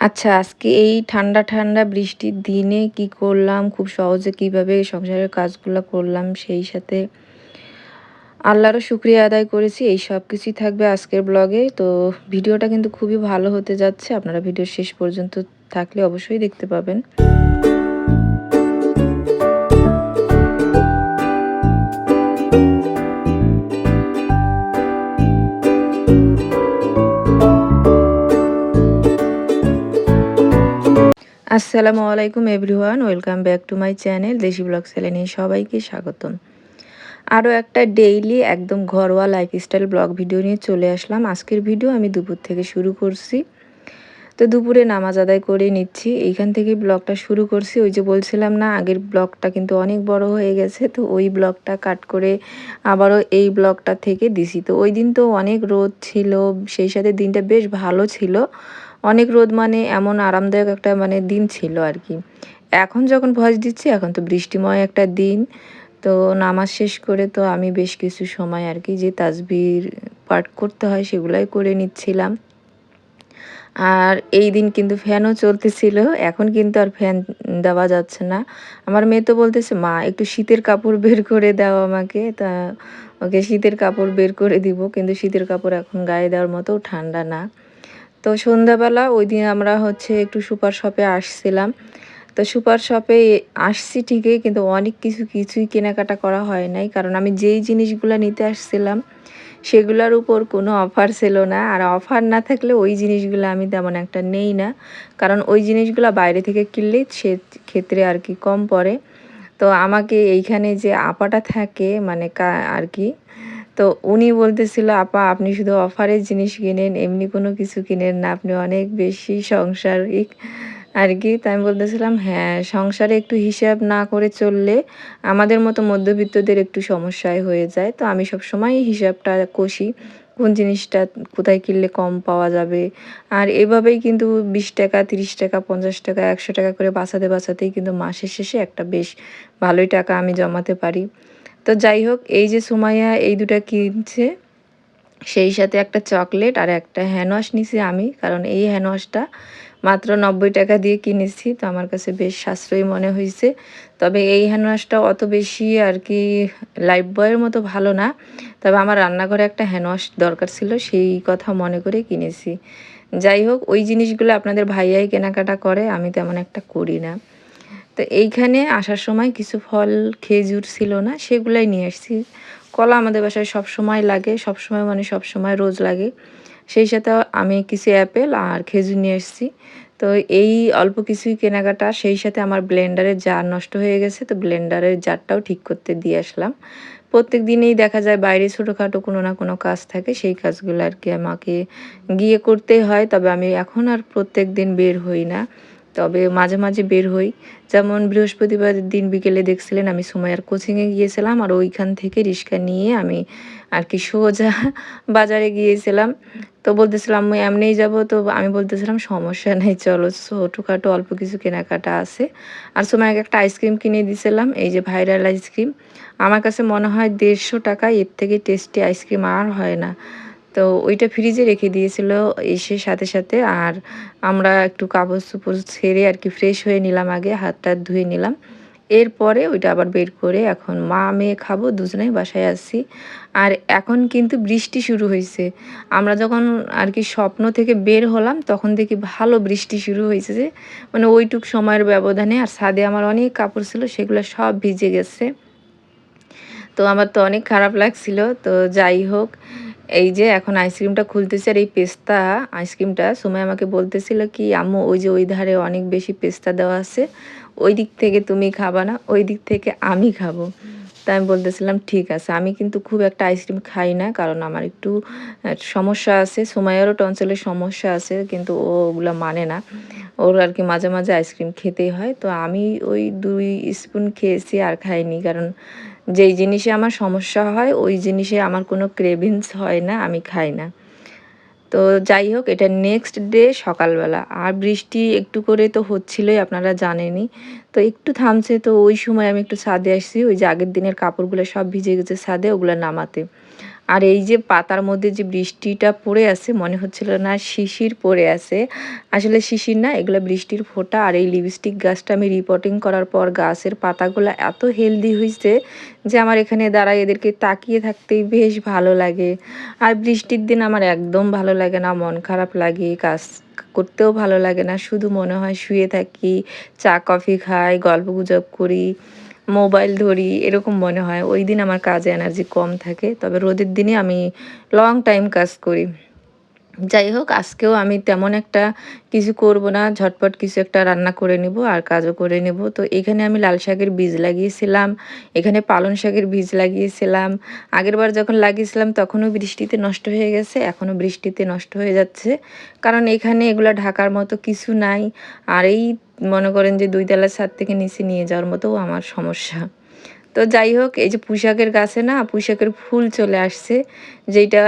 আচ্ছা আজকে এই ঠান্ডা ঠান্ডা বৃষ্টির দিনে কি করলাম? খুব সহজে কীভাবে সংসারের কাজগুলো করলাম? সেই সাথে আল্লাহরও শুক্রিয়া আদায় করেছি। এই সব কিছুই থাকবে আজকের ব্লগে তো ভিডিওটা কিন্তু খুবই ভালো হতে যাচ্ছে। আপনারা ভিডিও শেষ পর্যন্ত থাকলে অবশ্যই দেখতে পাবেন। আসসালামু আলাইকুম everyone, welcome back to my channel দেশি ব্লগ চ্যানেলে সবাইকে স্বাগতম। আরও একটা ডেইলি একদম ঘরোয়া লাইফস্টাইল ব্লগ ভিডিও নিয়ে চলে আসলাম। আজকের ভিডিও আমি দুপুর থেকে শুরু করছি। তো দুপুরে নামাজ আদায় করে নিচ্ছি। এইখান থেকে ব্লগটা শুরু করছি। ওই যে বলছিলাম না, আগের ব্লগটা কিন্তু অনেক বড় হয়ে গেছে, তো ওই ব্লগটা কাট করে আবারও এই ব্লগটা থেকে দিছি। তো ওই দিন তো অনেক রোদ ছিল, সেই সাথে দিনটা বেশ ভালো ছিল। অনেক রোদ মানে এমন আরামদায়ক একটা মানে দিন ছিল আর কি। এখন যখন ভয়েস দিচ্ছি, এখন তো বৃষ্টিময় একটা দিন। তো নামাজ শেষ করে তো আমি বেশ কিছু সময় আর কি যে তাজবির পাঠ করতে হয় সেগুলাই করে নিচ্ছিলাম। আর এই দিন কিন্তু ফ্যানও চলতেছিল, এখন কিন্তু আর ফ্যান দেওয়া যাচ্ছে না। আমার মেয়ে তো বলতেছে, মা, একটু শীতের কাপড় বের করে দাও আমাকে। তা ওকে শীতের কাপড় বের করে দিব, কিন্তু শীতের কাপড় এখন গায়ে দেওয়ার মতো ঠান্ডা না। তো সন্ধ্যাবেলা ওই দিন আমরা হচ্ছে একটু সুপার শপে আসছিলাম। তো সুপার শপে আসছি ঠিকই, কিন্তু অনেক কিছু কিছুই কেনাকাটা করা হয় নাই। কারণ আমি যেই জিনিসগুলো নিতে আসছিলাম, সেগুলোর উপর কোনো অফার ছিল না। আর অফার না থাকলে ওই জিনিসগুলো আমি তেমন একটা নেই না। কারণ ওই জিনিসগুলো বাইরে থেকে কিনলেই সে ক্ষেত্রে আর কি কম পড়ে। তো আমাকে এইখানে যে আপাটা থাকে মানে আর কি তো উনি বলতেছিল, আপা, আপনি শুধু অফারের জিনিস কিনেন, এমনি কোনো কিছু কিনেন না, আপনি অনেক বেশি সংসারিক আর কি তাই আমি বলতেছিলাম হ্যাঁ সংসারে একটু হিসাব না করে চললে আমাদের মতো মধ্যবিত্তদের একটু সমস্যায় হয়ে যায়। তো আমি সব সময় হিসাবটা কষি, কোন জিনিসটা কোথায় কিনলে কম পাওয়া যাবে। আর এভাবেই কিন্তু বিশ টাকা, তিরিশ টাকা, পঞ্চাশ টাকা, একশো টাকা করে বাঁচাতে, বাঁচাতেই কিন্তু মাসের শেষে একটা বেশ ভালোই টাকা আমি জমাতে পারি। তো যাই হোক, এই যে সুমাইয়া এই দুটা কিনছে, সেই সাথে একটা চকলেট আর একটা হ্যান্ডওয়াশ নিছি আমি, কারণ এই হ্যান্ডওয়াশটা মাত্র নব্বই টাকা দিয়ে কিনেছি, তো আমার কাছে বেশ সাশ্রয়ী মনে হয়েছে তবে এই হ্যান্ডওয়াশটা অত বেশি আর কি লাইফ বয়ের মতো ভালো না, তবে আমার রান্নাঘরে একটা হ্যান্ডওয়াশ দরকার ছিল, সেই কথা মনে করে কিনেছি। যাই হোক, ওই জিনিসগুলো আপনাদের ভাইয়াই কেনাকাটা করে, আমি তেমন একটা করি না। তো এইখানে আসার সময় কিছু ফল, খেজুর ছিল না, সেগুলাই নিয়ে আসছি। কলা আমাদের বাসায় সব সময় লাগে, সব সময় মানে সব সময় রোজ লাগে। সেই সাথে আমি কিছু অ্যাপেল আর খেজুর নিয়ে এসেছি তো এই অল্প কিছুই কেনাকাটা, সেই সাথে আমার ব্লেন্ডারের জার নষ্ট হয়ে গেছে, তো ব্লেন্ডারের জারটাও ঠিক করতে দিয়ে আসলাম। প্রত্যেক দিনেই দেখা যায় বাইরে ছোটোখাটো কোনো না কোনো কাজ থাকে, সেই কাজগুলো আর কি আমাকে গিয়ে করতেই হয়, তবে আমি এখন আর প্রত্যেক দিন বের হই না। তবে মাঝে মাঝে বের হই। যেমন বৃহস্পতিবার দিন বিকেলে দেখছিলেন আমি সময়ের কোচিংয়ে গিয়েছিলাম আর ওইখান থেকে রিক্সা নিয়ে আমি আর কি সোজা বাজারে গিয়েছিলাম। তো বলতেছিলাম আমি এমনিই যাব? তো আমি বলতেছিলাম, সমস্যা নেই, চলো। ছোটোখাটো অল্প কিছু কেনাকাটা আছে। আর সময় একটা আইসক্রিম কিনে দিয়েছিলাম এই যে ভাইরাল আইসক্রিম। আমার কাছে মনে হয় দেড়শো টাকা, এর থেকে টেস্টি আইসক্রিম আর হয় না। তো ওইটা ফ্রিজে রেখে দিয়েছিল, এসে সাথে সাথে আর আমরা একটু কাপড় চোপড় ছেড়ে আর কি ফ্রেশ হয়ে নিলাম আগে হাত টাত ধুয়ে নিলাম। এরপরে ওইটা আবার বের করে এখন মা মেয়ে খাব, দুজনেই বাসায় আসছি। আর এখন কিন্তু বৃষ্টি শুরু হয়েছে আমরা যখন আর কি স্বপ্ন থেকে বের হলাম, তখন দেখি ভালো বৃষ্টি শুরু হয়েছে যে মানে ওইটুক সময়ের ব্যবধানে আর ছাদে আমার অনেক কাপড় ছিল, সেগুলো সব ভিজে গেছে। তো আমার তো অনেক খারাপ লাগছিল। তো যাই হোক, এই যে এখন আইসক্রিমটা খুলতেছে আর এই পেস্তা আইসক্রিমটা সময় আমাকে বলতেছিল কি, আম্মু, ওই যে ওই ধারে অনেক বেশি পেস্তা দেওয়া আছে, ওই দিক থেকে তুমি খাবা না, ওই দিক থেকে আমি খাব। তাই আমি বলতেছিলাম, ঠিক আছে। আমি কিন্তু খুব একটা আইসক্রিম খাই না, কারণ আমার একটু সমস্যা আছে। সময়েরও টনসেলের সমস্যা আছে, কিন্তু ও ওগুলো মানে না। ওর আর কি মাঝে মাঝে আইসক্রিম খেতেই হয়। তো আমি ওই দুই স্পুন খেয়েছি আর খাইনি, কারণ যেই জিনিসে আমার সমস্যা হয়, ওই জিনিসে আমার কোনো ক্রেভিংস হয় না, আমি খাই না। তো যাই হোক, এটা নেক্সট ডে সকালবেলা। আর বৃষ্টি একটু করে তো হচ্ছিলোই, আপনারা জানেনই। তো একটু থামছে, তো ওই সময় আমি একটু ছাদে আসছি, ওই যে আগের দিনের কাপড়গুলো সব ভিজে গেছে ছাদে, ওগুলো নামাতে। আর এই যে পাতার মধ্যে যে বৃষ্টিটা পড়ে আছে, মনে হচ্ছিল না শিশির পড়ে আছে। আসলে শিশির না, এগুলো বৃষ্টির ফোঁটা আর এই লিপস্টিক গাছটা আমি রিপোর্টিং করার পর গাছের পাতাগুলো এত হেলদি হয়েছে যে আমার এখানে দাঁড়ায় এদেরকে তাকিয়ে থাকতেই বেশ ভালো লাগে। আর বৃষ্টির দিন আমার একদম ভালো লাগে না, মন খারাপ লাগে, কাজ করতেও ভালো লাগে না। শুধু মনে হয় শুয়ে থাকি, চা, কফি খাই, গল্প গুজব করি। মোবাইল ধরি, এরকম মনে হয়। ওই দিন আমার কাজে এনার্জি কম থাকে। তবে রোদের দিনে আমি লং টাইম কাজ করি। যাই হোক, আজকেও আমি তেমন একটা কিছু করব না। ঝটপট কিছু একটা রান্না করে নিব আর কাজও করে নেব। তো এখানে আমি লাল শাকের বীজ লাগিয়েছিলাম, এখানে পালন শাকের বীজ লাগিয়েছিলাম। আগের বার যখন লাগিয়েছিলাম, তখনও বৃষ্টিতে নষ্ট হয়ে গেছে। এখনও বৃষ্টিতে নষ্ট হয়ে যাচ্ছে। কারণ এখানে এগুলো ঢাকার মতো কিছু নাই। আর এই মনে করেন যে দুই তলার ছাদ থেকে নিচে নিয়ে যাওয়ার মতো আমার সমস্যা। তো যাই হোক, এই যে পুঁশাকের গাছে না পুঁশাকের ফুল চলে আসছে যেটা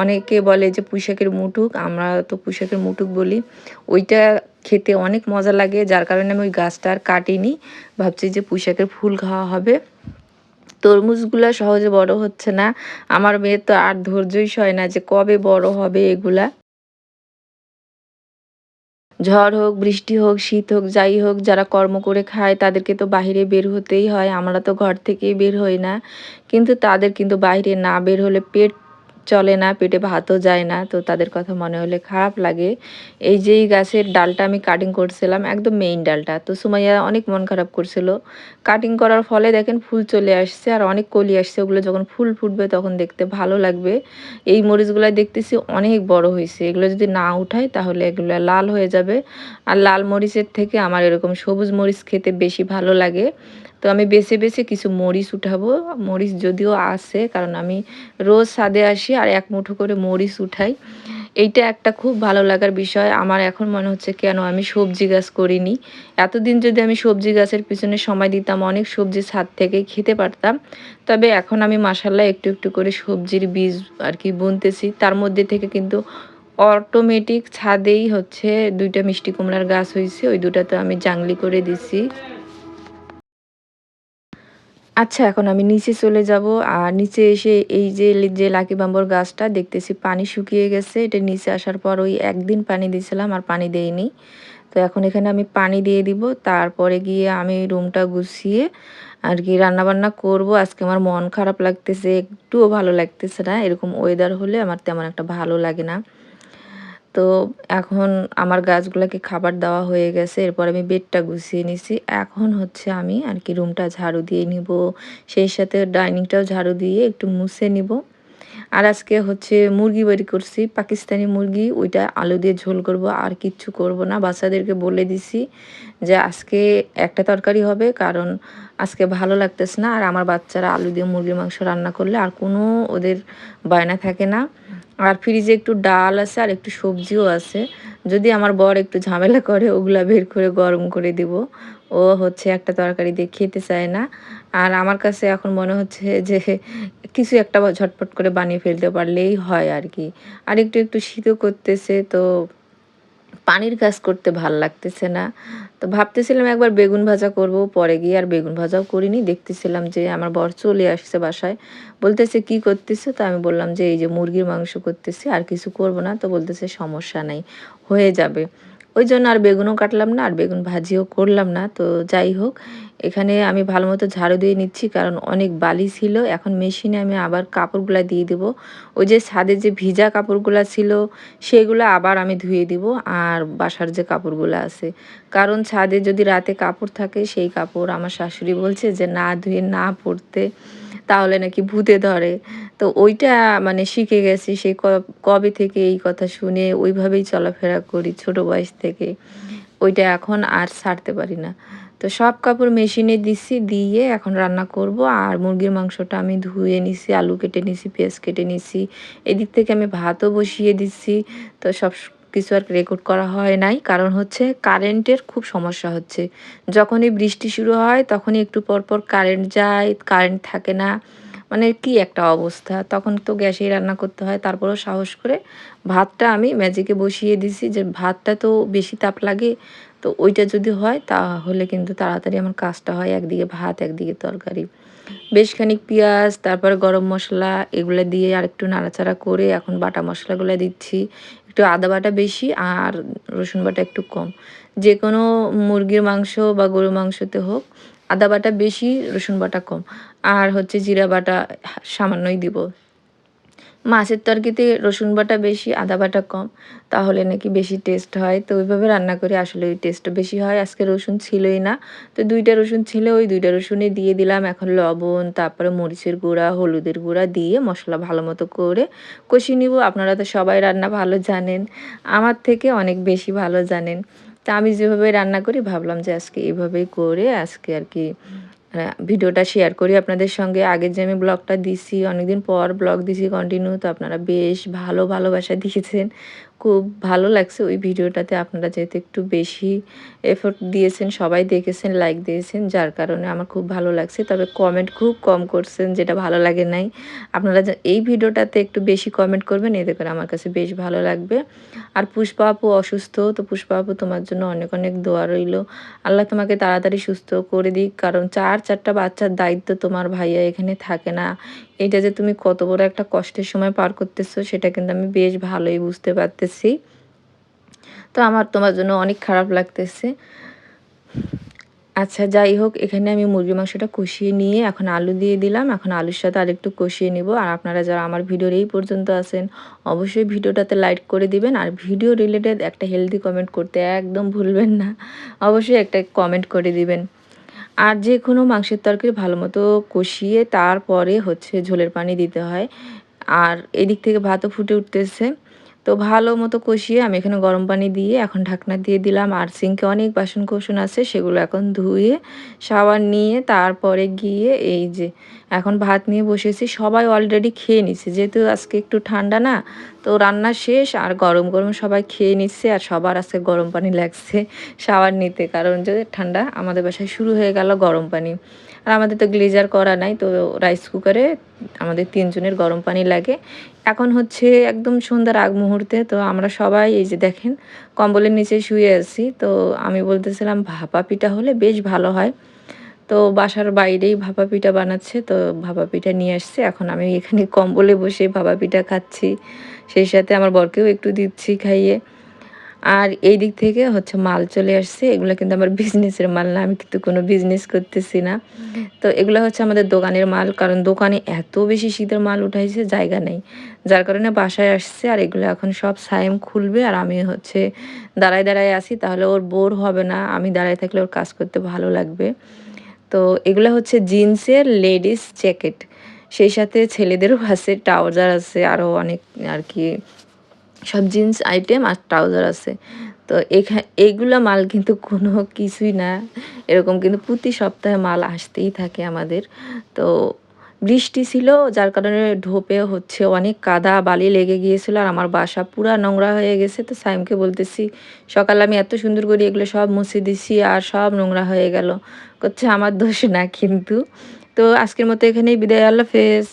অনেকে বলে যে পুঁশাকের মুটুক, আমরা তো পুঁশাকের মুটুক বলি। ওইটা খেতে অনেক মজা লাগে, যার কারণে আমি ওই গাছটা আর কাটিনি। ভাবছি যে পুঁশাকের ফুল খাওয়া হবে। তরমুজগুলা সহজে বড় হচ্ছে না। আমার মেয়ের তো আর ধৈর্যই সয় না যে কবে বড় হবে এগুলা। ঝড় হোক, বৃষ্টি হোক, শীত হোক, যাই হোক, যারা কর্ম করে খায়, তাদেরকে তো বাহিরে বের হতেই হয়। আমরা তো ঘর থেকেই বের হই না। কিন্তু তাদের কিন্তু বাইরে না বের হলে পেট চলে না, পেটে ভাতও যায় না, তো তাদের কথা মনে হলে খারাপ লাগে। এই যে এই গাছের ডালটা আমি কাটিং করছিলাম, একদম মেইন ডালটা, তো সুমাইয়া অনেক মন খারাপ করছিল। কাটিং করার ফলে দেখেন ফুল চলে আসছে আর অনেক কলি আসছে, ওগুলো যখন ফুল ফুটবে তখন দেখতে ভালো লাগবে। এই মরিচগুলো দেখতেছি অনেক বড় হয়েছে, এগুলো যদি না উঠায় তাহলে এগুলো লাল হয়ে যাবে। আর লাল মরিচের থেকে আমার এরকম সবুজ মরিচ খেতে বেশি ভালো লাগে। তো আমি বেছে বেছে কিছু মরিচ উঠাবো। মরিচ যদিও আছে, কারণ আমি রোজ সাদে আসি আর এক মুঠো করে মরিচ উঠাই। এইটা একটা খুব ভালো লাগার বিষয়। আমার এখন মনে হচ্ছে কেন আমি সবজি গাছ করিনি। এতদিন যদি আমি সবজি গাছের পিছনে সময় দিতাম, অনেক সবজি ছাদ থেকেই খেতে পারতাম। তবে এখন আমি মাসাল্লাহ একটু একটু করে সবজির বীজ আর কি বুনতেছি। তার মধ্যে থেকে কিন্তু অটোমেটিক ছাদেই হচ্ছে দুইটা মিষ্টি কুমড়ার গাছ হয়েছে ওই দুটাতে আমি জাংলি করে দিছি। আচ্ছা এখন আমি নিচে চলে যাব। আর নিচে এসে এই যে যে লাকি বাম্বর গাছটা দেখতেছি পানি শুকিয়ে গেছে। এটা নিচে আসার পর ওই একদিন পানি দিয়েছিলাম, আর পানি দেয়নি তো এখন এখানে আমি পানি দিয়ে দিব। তারপরে গিয়ে আমি রুমটা গুছিয়ে আর কি রান্নাবান্না করব। আজকে আমার মন খারাপ লাগতেছে, একটুও ভালো লাগতেছে না। এরকম ওয়েদার হলে আমার তেমন একটা ভালো লাগে না। তো এখন আমার গাছগুলোকে খাবার দেওয়া হয়ে গেছে, এরপর আমি বেডটা গুছিয়ে নিছি। এখন হচ্ছে আমি আর কি রুমটা ঝাড়ু দিয়ে নিব, সেই সাথে ডাইনিংটাও ঝাড়ু দিয়ে একটু মুছে নিব। আর আজকে হচ্ছে মুরগি বাড়ি করছি, পাকিস্তানি মুরগি, ওইটা আলু দিয়ে ঝোল করব, আর কিচ্ছু করব না। বাচ্চাদেরকে বলে দিছি যে আজকে একটা তরকারি হবে, কারণ আজকে ভালো লাগতেছে না। আর আমার বাচ্চারা আলু দিয়ে মুরগির মাংস রান্না করলে আর কোনো ওদের বায়না থাকে না। আর ফ্রিজে একটু ডাল আছে আর একটু সবজিও আছে। যদি আমার বর একটু ঝামেলা করে, ওগুলা বের করে গরম করে দিব। ও হচ্ছে একটা তরকারি দিয়ে খেতে চায় না। আর আমার কাছে এখন মনে হচ্ছে যে, কিছু একটা ঝটপট করে বানিয়ে ফেলতে পারলেই হয় আর কি। আর একটু একটু শীতও করতেছে তো পানির কাজ করতে ভালো লাগতেছে না। তো ভাবতেছিলাম একবার বেগুন ভাজা করব, পরে গিয়ে আর বেগুন ভাজাও করিনি। দেখতেছিলাম যে আমার বর চলে আসছে বাসায়। বলতেছে, কি করতেছে? তো আমি বললাম যে, এই যে মুরগির মাংস করতেছি, আর কিছু করব না। তো বলতেছে, সমস্যা নাই, হয়ে যাবে। ওই জন্য আর বেগুনও কাটলাম না, আর বেগুন ভাজিও করলাম না। তো যাই হোক এখানে আমি ভালো মতো ঝাড়ু দিয়ে নিচ্ছি, কারণ অনেক বালি ছিল। এখন মেশিনে আমি আবার কাপড়গুলো দিয়ে দেব। ওই যে ছাদে যে ভিজা কাপড়গুলো ছিল, সেগুলো আবার আমি ধুয়ে দিব, আর বাসার যে কাপড়গুলো আছে। কারণ ছাদে যদি রাতে কাপড় থাকে, সেই কাপড় আমার শাশুড়ি বলছে যে, না ধুয়ে না পরতে তাহলে নাকি ভূতে ধরে। তো ওইটা মানে শিখে গেছি সেই কবে থেকে এই কথা শুনে ওইভাবেই চলাফেরা করি ছোট বয়স থেকে। ওইটা এখন আর ছাড়তে পারি না। তো সব কাপড় মেশিনে দিছি, দিয়ে এখন রান্না করব। আর মুরগির মাংসটা আমি ধুয়ে নিছি, আলু কেটে নিছি, পেঁয়াজ কেটে নিছি। এদিক থেকে আমি ভাতও বসিয়ে দিচ্ছি তো সব কিছু আর রেকর্ড করা হয় নাই। কারণ হচ্ছে কারেন্টের খুব সমস্যা হচ্ছে। যখনই বৃষ্টি শুরু হয়, তখনই একটু পর পর কারেন্ট যায় কারেন্ট থাকে না। মানে কি একটা অবস্থা? তখন তো গ্যাসেই রান্না করতে হয়। তারপরও সাহস করে ভাতটা আমি ম্যাজিকে বসিয়ে দিছি যে ভাতটা তো বেশি তাপ লাগে। তো ওইটা যদি হয় তাহলে কিন্তু তাড়াতাড়ি আমার কাজটা হয়, একদিকে ভাত, একদিকে তরকারি। বেশ খানিক পেঁয়াজ, তারপর গরম মশলা এগুলো দিয়ে আর একটু নাড়াচাড়া করে এখন বাটা মশলাগুলো দিচ্ছি। একটু আদা বাটা বেশি আর রসুন বাটা একটু কম। যে কোনো মুরগির মাংস বা গরুর মাংসতে হোক, আদা বাটা বেশি, রসুন বাটা কম। আর হচ্ছে জিরা বাটা সামান্যই দিব। মাছের তরকিতে রসুন বাটা বেশি, আদা বাটা কম, তাহলে নাকি বেশি টেস্ট হয়। তো ওইভাবে রান্না করে, আসলে ওই টেস্টটা বেশি হয়। আজকে রসুন ছিলই না। তো দুইটা রসুন ছিল, ওই দুইটা রসুনে দিয়ে দিলাম। এখন লবণ, তারপরে মরিচের গুঁড়া, হলুদের গুঁড়া দিয়ে মশলা ভালো মতো করে কষিয়ে নিব। আপনারা তো সবাই রান্না ভালো জানেন, আমার থেকে অনেক বেশি ভালো জানেন। তা আমি যেভাবে রান্না করি, ভাবলাম যে আজকে এইভাবেই করে, আজকে আর কি ভিডিওটা শেয়ার করি। আপনাদের সঙ্গে আগের যে আমি ব্লগটা দিছি, অনেকদিন পর ব্লগ দিছি কন্টিনিউ তো আপনারা বেশ ভালো ভালোবাসা দিয়েছেন। খুব ভালো লাগছে ওই ভিডিওটাতে। আপনারা যেহেতু একটু বেশি এফোর্ট দিয়েছেন, সবাই দেখেছেন লাইক দিয়েছেন, যার কারণে আমার খুব ভালো লাগছে। তবে কমেন্ট খুব কম করছেন, যেটা ভালো লাগে নাই। আপনারা এই ভিডিওটাতে একটু বেশি কমেন্ট করবেন, এতে করে আমার কাছে বেশ ভালো লাগবে। আর পুষ্পা আপু অসুস্থ, তো পুষ্পা আপু তোমার জন্য অনেক অনেক দোয়া রইল। আল্লাহ তোমাকে তাড়াতাড়ি সুস্থ করে দিক, কারণ চার, চারটা বাচ্চার দায়িত্ব তোমার ভাইয়া এখানে থাকে না। এটা যে তুমি কত বড় একটা কষ্টের সময় পার করতেছো, সেটা কিন্তু আমি বেশ ভালোই বুঝতে পারতেছি। তো আমার তোমার জন্য অনেক খারাপ লাগতেছে। আচ্ছা যাই হোক, এখানে আমি মুরগি মাংসটা কষিয়ে নিয়ে এখন আলু দিয়ে দিলাম। এখন আলুর সাথে আর একটু কষিয়ে নিব। আর আপনারা যারা আমার ভিডিওর এই পর্যন্ত আছেন, অবশ্যই ভিডিওটাতে লাইক করে দিবেন। আর ভিডিও রিলেটেড একটা হেলদি কমেন্ট করতে একদম ভুলবেন না। অবশ্যই একটা কমেন্ট করে দিবেন। আর যে কোনো মাংসের তরকারি ভালো মতো কষিয়ে তারপরে হচ্ছে ঝোলের পানি দিতে হয়। আর এদিক থেকে ভাতও ফুটে উঠতেছে। তো ভালো মতো কষিয়ে আমি এখানে গরম পানি দিয়ে এখন ঢাকনা দিয়ে দিলাম। আর সিঙ্কে অনেক বাসন কোসন আছে, সেগুলো এখন ধুয়ে সাবান নিয়ে তারপরে গিয়ে এই যে এখন ভাত নিয়ে বসেছি। সবাই অলরেডি খেয়ে নিচ্ছে যেহেতু আজকে একটু ঠান্ডা না, তো রান্না শেষ আর গরম গরম সবাই খেয়ে নিচ্ছে আর সবার আজকে গরম পানি লাগছে সাবান নিতে। কারণ যে ঠান্ডা আমাদের বাসায় শুরু হয়ে গেল গরম পানি। আর আমাদের তো গ্লেজার করা নাই, তো রাইস কুকারে আমাদের তিনজনের গরম পানি লাগে। এখন হচ্ছে একদম সন্ধ্যার আগ মুহূর্তে, তো আমরা সবাই এই যে দেখেন, কম্বলের নিচে শুয়ে আছি। তো আমি বলতেছিলাম, ভাপা পিঠা হলে বেশ ভালো হয়। তো বাসার বাইরেই ভাপা পিঠা বানাচ্ছে, তো ভাপা পিঠা নিয়ে আসছে। এখন আমি এখানে কম্বলে বসে ভাপা পিঠা খাচ্ছি। সেই সাথে আমার বরকেও একটু দিচ্ছি খাইয়ে। আর এই দিক থেকে হচ্ছে মাল চলে আসছে। এগুলো কিন্তু আমার বিজনেসের মাল না, আমি কিন্তু কোনো বিজনেস করতেছি না। তো এগুলো হচ্ছে আমাদের দোকানের মাল, কারণ দোকানে এত বেশি শীতের মাল উঠাইছে, জায়গা নেই। যার কারণে বাসায় আসছে আর এগুলো এখন সব সাইম খুলবে আর আমি হচ্ছে দাঁড়ায় দাঁড়ায় আসি তাহলে ওর বোর হবে না। আমি দাঁড়ায় থাকলে ওর কাজ করতে ভালো লাগবে। তো এগুলো হচ্ছে জিন্সের লেডিস জ্যাকেট। সেই সাথে ছেলেদেরও আছে, ট্রাউজার আছে আরও অনেক আর কি সব জিন্স, আইটেম আর ট্রাউজার আছে। তো এখানে এইগুলো মাল কিন্তু কোনো কিছুই না। এরকম কিন্তু প্রতি সপ্তাহে মাল আসতেই থাকে আমাদের। তো বৃষ্টি ছিল, যার কারণে ঢোপে হচ্ছে অনেক কাদা, বালি লেগে গিয়েছিল আর আমার বাসা পুরা নোংরা হয়ে গেছে। তো সাইমকে বলতেছি, সকালে আমি এত সুন্দর করে এগুলো সব মুছে দিছি আর সব নোংরা হয়ে গেল। করছে, আমার দোষ না কিন্তু। তো আজকের মতো এখানেই বিদায়, আল্লাহ ফেস